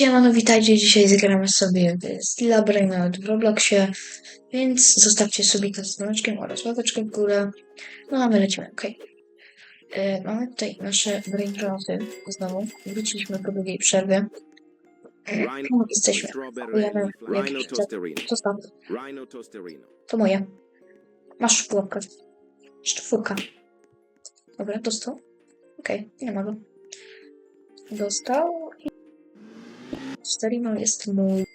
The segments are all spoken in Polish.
Siemano, witajcie. Dzisiaj zagramy sobie w Stila Brainrot w Robloxie, więc zostawcie sobie z dzwoneczkiem oraz łapeczkę w górę. No a my lecimy, okej. E, Mamy tutaj nasze Brainroty znowu. Wróciliśmy po długiej przerwie. Jesteśmy. strawberry, Jemy Rhino jakieś tosterino. Zostaw. Rhino tosterino. To moje. Masz pułapkę. Czwórka. Dobra, dostał. Okej, nie ma go. Dostał. I Sterino jest mój.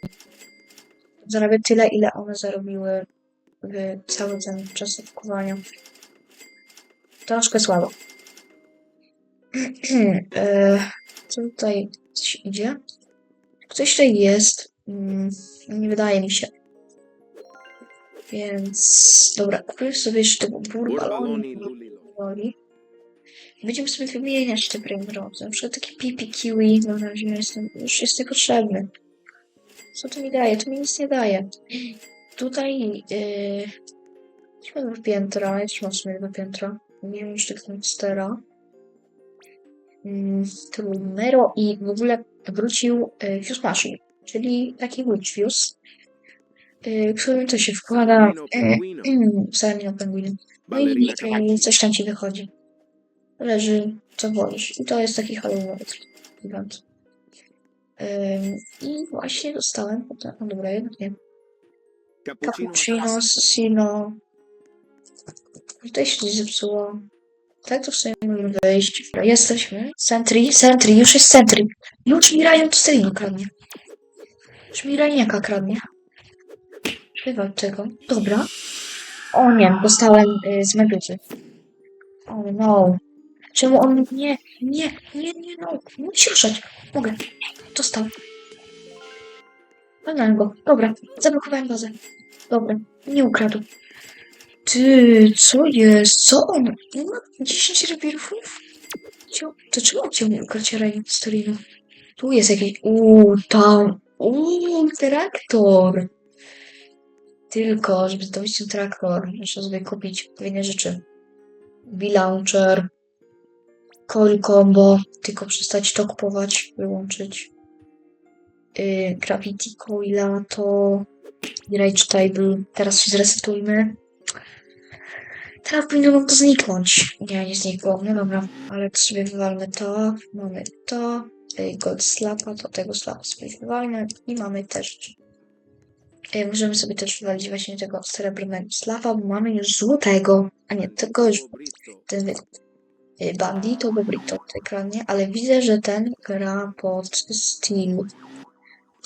Zarabia tyle, ile one zarobiły w cały ten czas odkuwania. Troszkę słabo. e, co tutaj coś idzie? Ktoś tutaj jest. Mm, nie wydaje mi się. Więc dobra, kupię sobie jeszcze tego burbaloni. Będziemy sobie wymieniać te brainroty. Na przykład taki pipi kiwi, no na razie jestem, już jest niepotrzebny. Co to mi daje? To mi nic nie daje. Tutaj yy, idźmy do piętra, ja też mam w sumie do piętra. Nie wiem jeszcze kto stera. Mm, to Nero i w ogóle wrócił yy, Fuse Machine, czyli taki Witch Fuse, yy, którym to się wkłada yy, pinguino. Salmino Penguin. No i cavalli. coś tam ci wychodzi. Leży, co wolisz. I to jest taki Halloween event. Ym, I właśnie dostałem potem, no dobra, jednak nie. Cappuccino assassino. Tutaj się coś zepsuło. Tak to w sumie możemy wejść. Jesteśmy. Sentry, Sentry, już jest Sentry. Już mi Ryan Sterino kradnie. Już mi Ryaniaka kradnie. Wywal tego. Dobra. O nie, dostałem y, z meduzy. O no. Czemu on... Nie, nie, nie, nie, no. Musisz ruszać. Mogę. Dostał. Walnąłem go. Dobra. Zablokowałem bazę. Dobra. Nie ukradł. Ty, co jest? Co on? Ma 10 rewirów? To czemu chciał mi ukraść Ryan Storino? Tu jest jakiś... Uuu, tam. Uuu, traktor. Tylko, żeby zdobyć ten traktor, muszę sobie kupić odpowiednie rzeczy. V-Launcher, Coil Combo, tylko przestać to kupować, wyłączyć. Yy, Gravity Coila, to Rage Table. Teraz się zresetujmy. Teraz powinno nam to zniknąć. Nie, nie znikło. No dobra, ale to sobie wywalmy to. Mamy to. Yy, Gold Slapa, to tego Slapa sobie wywalmy. I mamy też E, Możemy sobie też wywalić właśnie tego srebrnego slawa, bo mamy już złotego, a nie, tego już ten y, bandito Bobrito w ekranie, ale widzę, że ten gra pod Steel.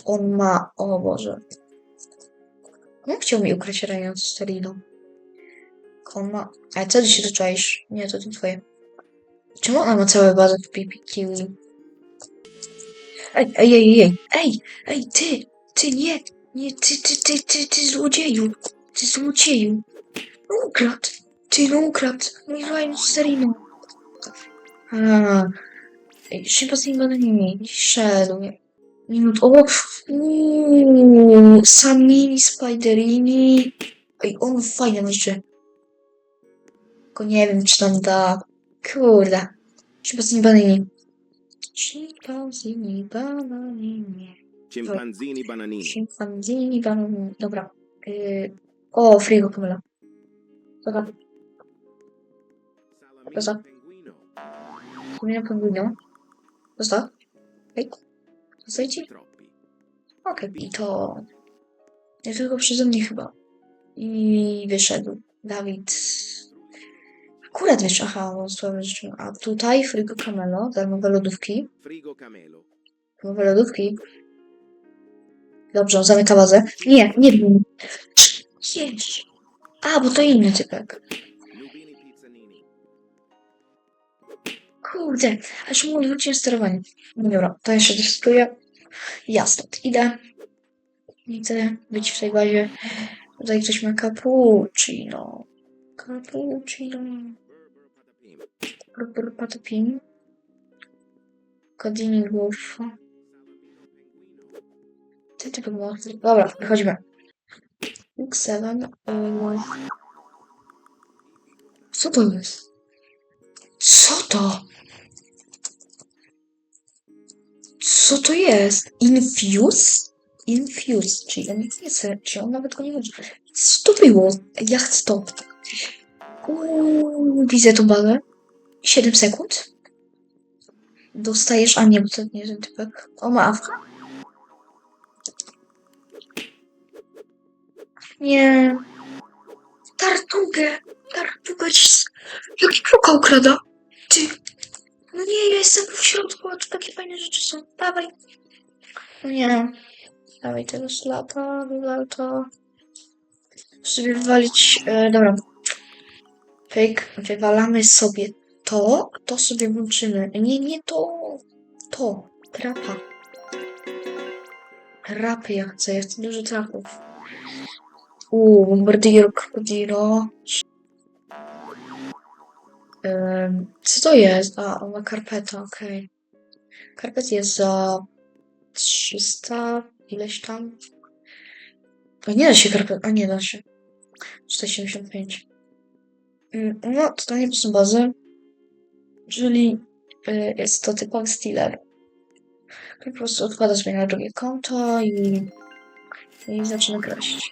On ma, o Boże. On chciał mi ukraść Ryan Sterino. On ma, ale co ty się zacząłeś? Nie, to to twoje. Czemu ona ma całe bazę w pipi? Ej, ej, ej, ej, ej, ej, ty, ty nie, nie, ty, ty, ty, ty, ty złodzieju, ty złodzieju. Ukradł, ty no ukradł, mój Ryan Sterino. A, ej, szybko z nim nie szedł, nie. Minut, o, uuu, Samini Spiderini. Ej, on fajnie jeszcze. Tylko nie wiem, czy tam da. Kurde. Chimpanzini bananini. Chimpanzini bananini. Chimpanzini bananini. Chimpanzini bananini. Dobra. Yy, o, frigo pomyla. Co tam? Pomyla pomyla. Został? Ej. Zostajcie? Okej, i to nie tylko przeze mnie chyba. I wyszedł Dawid. Akurat wyszedł, aha, słabe rzeczy. A tutaj Frigo Camelo, darmowe lodówki. Frigo camelo. Darmowe lodówki. Dobrze, on zamyka bazę. Nie, nie wiem. A, bo to inny typek. Kurde, aż mu odwróciłem sterowanie. No dobra, to jeszcze testuję. Ja stąd idę. Nie chcę być w tej bazie. Tutaj ktoś ma cappuccino. Cappuccino. Berber patapim. Godini głów. Ty typy było. Dobra, wychodzimy. X7. Oj. Co to jest? Co to? Co to jest? Infuse? Infuse, czyli on nic nie chce, czy on nawet go nie może. Co to było? Ja chcę to. Uuu, widzę tą bazę. 7 sekund. Dostajesz, a nie, bo to nie ten typek. O, ma awka? Nie. Tartugę. Tartugę. ci- Jaki kruka ukrada? No nie, ja jestem w środku, a tu takie fajne rzeczy są. Dawaj. No nie. Dawaj tego slapa, wywal to. Sobie wywalić, e, dobra. Pyk, wywalamy sobie to, to sobie włączymy. Nie, nie to. To. Trapa. Trapy ja chcę, ja chcę dużo trapów. Uuu, Bombardier Crocodilo. Co to jest? A, ona karpeta, okej. Karpet jest za 300 ileś tam. A nie da się karpet, a nie da się. 175. Mm, No, to nie są bazy. Czyli y, jest to typowy stealer. po prostu odkłada sobie na drugie konto i, i zaczyna kraść.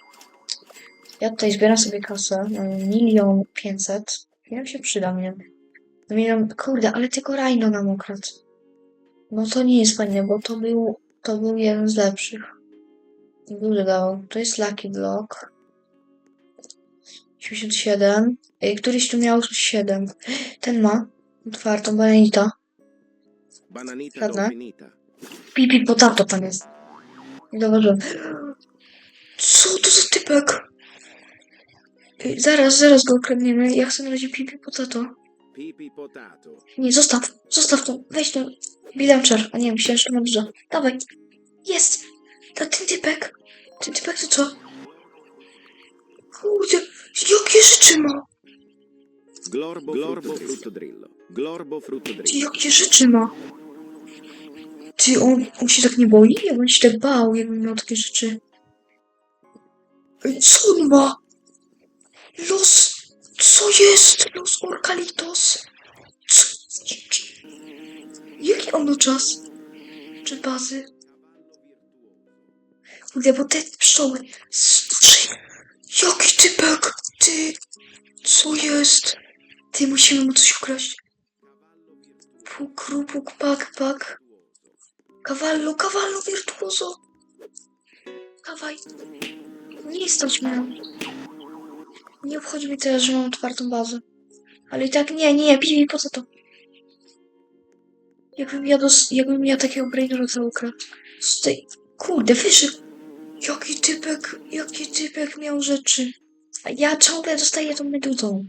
Ja tutaj zbieram sobie kasę. Milion pięćset. Ja się przyda mnie. Milion, kurde, ale tylko Rhino nam ukradł. No to nie jest fajne, bo to był, to był jeden z lepszych. Dużo dał. To jest Lucky Block. 87. Ej, Któryś tu miał 7. Ten ma. Otwartą bananita. Bananita dolfinita. Pipi potato tam jest. Zauważyłem. Co to za typek? Zaraz, zaraz go ukradniemy. Ja chcę na razie pipi potato. Pipi potato. Nie, zostaw. Zostaw to. Weź to. Bilanczar. A nie, myślałem, że to ma dużo. Dawaj. Jest. To ten typek. Ten typek to co? Kurde. Jakie rzeczy ma? Glorbo, Glorbo frutto drillo. Glorbo frutto Ty, jakie rzeczy ma? Ty, on, on się tak nie boi? Ja bym się tak bał, jakbym miał takie rzeczy. Co on ma? Los... Co jest? Los Orkalitos? Co? Jaki on ma czas? Czy bazy? Kurde, bo te pszczoły... Słuchaj, Jaki typek? Ty... Co jest? Ty, musimy mu coś ukraść. Puk, rupuk, pak, pak. Cavallo, cavallo virtuoso. Dawaj. Nie stać mnie. Nie obchodzi mnie teraz, że mam otwartą bazę. Ale i tak nie, nie, piwi, po co to? Jakbym ja, dos, jakbym ja takiego brainrota ukradł. Z tej... Kurde, wyszedł. Jaki typek, jaki typek miał rzeczy. A ja ciągle dostaję tą meduzą.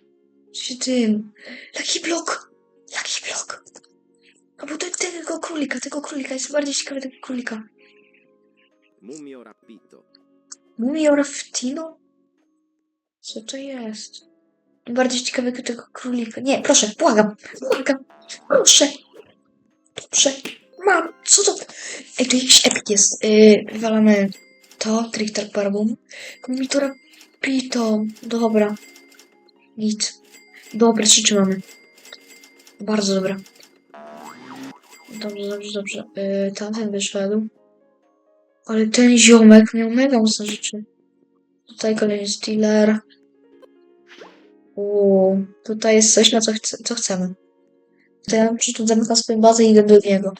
Czy tym. Lucky block. Lucky block. Albo te, tego królika, tego królika. Jest bardziej ciekawy tego królika. Mumio rapito. Mumio Raftino? Co to jest? Bardziej ciekawy tego królika. Nie, proszę, błagam. Błagam. Proszę. Dobrze. Mam. Co to? Ej, to jakiś epik jest. Yy, wywalamy to. Trickter Barbum. Komitora Pito. Dobra. Nic. Dobre rzeczy mamy. Bardzo dobra. Dobrze, dobrze, dobrze. Yy, tamten wyszedł. Ale ten ziomek miał mega mocne rzeczy. Tutaj kolejny stealer. Uuu, tutaj jest coś, na co, co chcemy. To ja czy tu zamykam swoją bazę i idę do niego.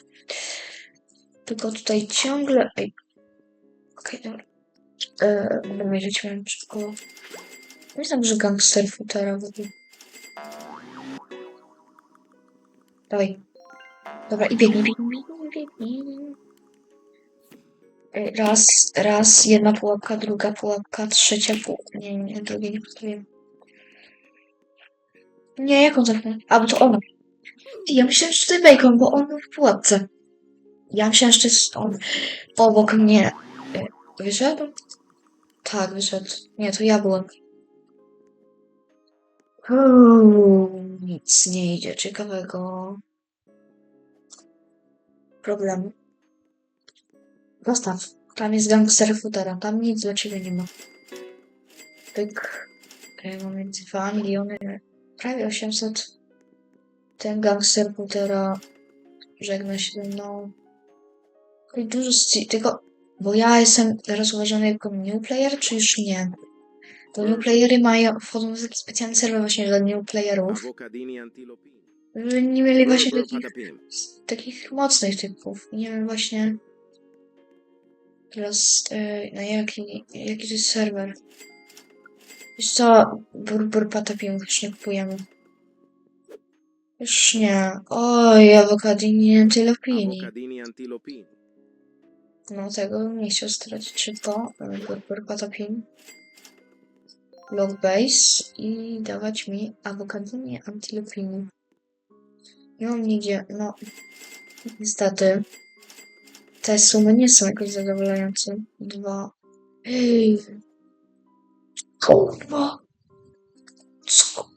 Tylko tutaj ciągle... Ej. Okej, dobra. Eee, będę wiedzieć, miałem szybko. Znam, że gangster futera w ogóle. Dawaj. Dobra, i biegnij, biegnij, biegnij, biegnij. Raz, raz, jedna pułapka, druga pułapka, trzecia pułapka. Nie, nie, drugiej nie postawiłem. Nie, jaką zamknę? A, bo to ona. Ja myślałem, że to bacon, bo on w pułapce. Ja myślałem, że to jest on. Obok mnie. E, Wyszedł? Tak, wyszedł. Nie, to ja byłem. Uuu, nic nie idzie ciekawego. Problemu. Zostaw. Tam jest gangster futera. Tam nic dla ciebie nie ma. Pyk. E, Mamy 2 miliony. Prawie 800. Ten gangster futera żegna się ze mną. I dużo z tylko, bo ja jestem teraz uważany jako new player, czy już nie? Bo new playery mają, wchodzą w taki specjalny serwer właśnie dla new playerów, antilopini. żeby nie mieli właśnie takich, takich mocnych typów. I Nie wiem właśnie teraz e, na jaki, jaki to jest serwer. Wiesz co, burbur patapim już nie kupujemy. Już nie. Oj, awokadini antylopini. Antilopini. No tego bym nie chciał stracić. Czy to e, burbur patapim. Log base i dawać mi awokadini antylopini. Nie mam nigdzie, no niestety. Te sumy nie są jakoś zadowalające. Dwa. Ej. Kurwa. Co?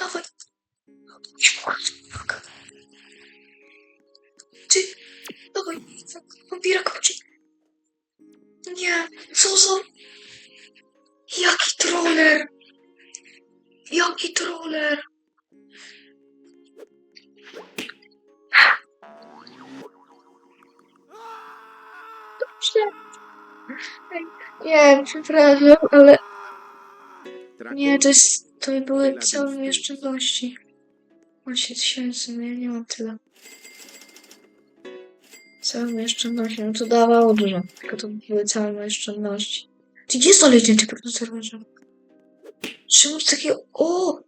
Dawaj. Nie, przepraszam, ale nie, to jest, to były całe moje oszczędności. 8 tysięcy, ja nie mam tyle. Całe moje oszczędności, no to dawało dużo, tylko to były całe moje oszczędności. Ty gdzie ten typ na serwerze? Czemu takiego, o!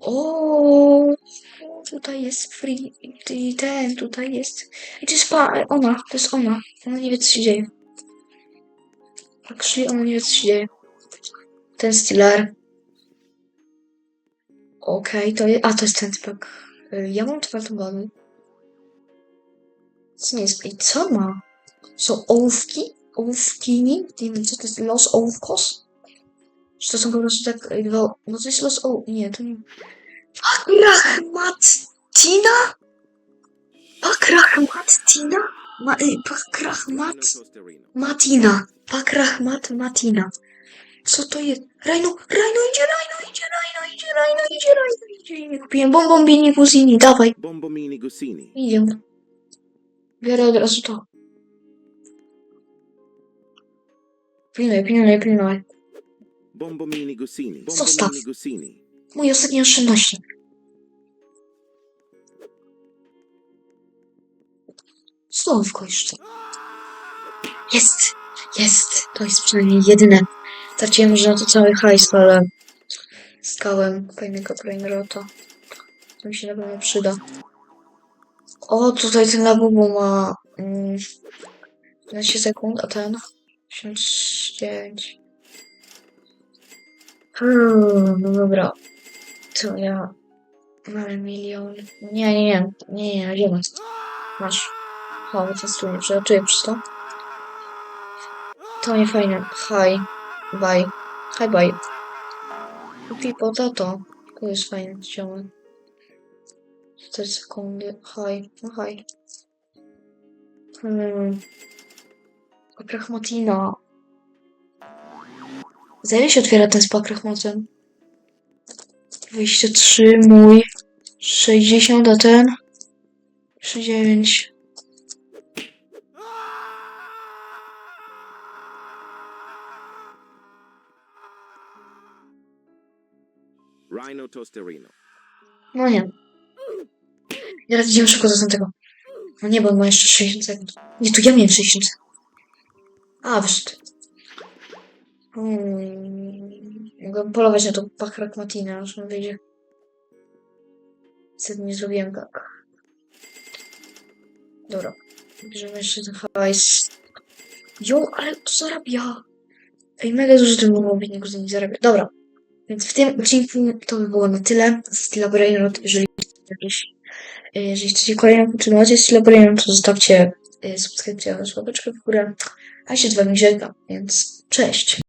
O! Tutaj jest free, i ten, tutaj jest. I to jest pa, ona, to jest ona. Ona nie wie co się dzieje. Actually, co się dzieje. Ten Stealer. Okej, to jest. A, to jest ten typek. Y, Ja mam czwartą bany. Co nie jest? I co ma? Są ołówki? Ołówkini? Nie wiem, co to jest? Los ołówkos? Czy to są po prostu tak. y, Dwa... No to jest los ołówk. Nie, to nie. Pakrachmatina? Pakrachmatina? Ma... y, Pakrachmat... Matina. Pakrachmat Matina. Co to jest? Rajno, Rajno idzie, Rajno idzie, Rajno idzie, Rajno idzie, Rajno idzie. I nie kupiłem bombombini kuzini, dawaj. Bombomini gussini. Idziemy. Biorę od razu to. Pilnuj, pilnuj, pilnuj. Bombomini gussini. Zostaw. Moje ostatnie oszczędności. Słowko jeszcze. Jest! Jest! To jest przynajmniej jedyne. Straciłem może na to cały hajs, ale skałem fajnego brainrota. To mi się na pewno przyda. O, tutaj ten labubu ma mm, 15 sekund, a ten 89. Hmm, no dobra. To ja mam milion. Nie, nie, nie, nie, nie, nie masz. O, testuję, przeoczyję przez to. To nie fajne. Hi. Bye. Hi, bye. Kupi potato. To jest fajne, ziomek. 4 sekundy. Hi. No hi. Hmm. Pakrachmatina. Za się otwiera ten z pakrachmatem? 23, mój. 60, a ten? 69. Rhino tosterino. No nie. Teraz idziemy szybko do tamtego. No nie, bo on ma jeszcze 60 sekund. Nie, tu ja miałem 60 sekund. A, wyszedł. Hmm. Mogę polować na tą pachrakmatinę, aż on wyjdzie. Niestety nie zrobiłem tak. Dobra. Bierzemy jeszcze ten hajs. Jo, ale to zarabia. Ej, mega dużo tym mogło być, niego nie zarabia. Dobra. Więc w tym odcinku to by było na tyle. Stila Brainrot, jeżeli jakieś jeżeli chcecie kolejną kontynuację z Brainrot, to zostawcie e, subskrypcję oraz łapeczkę w górę. A się z wami żegna, więc cześć.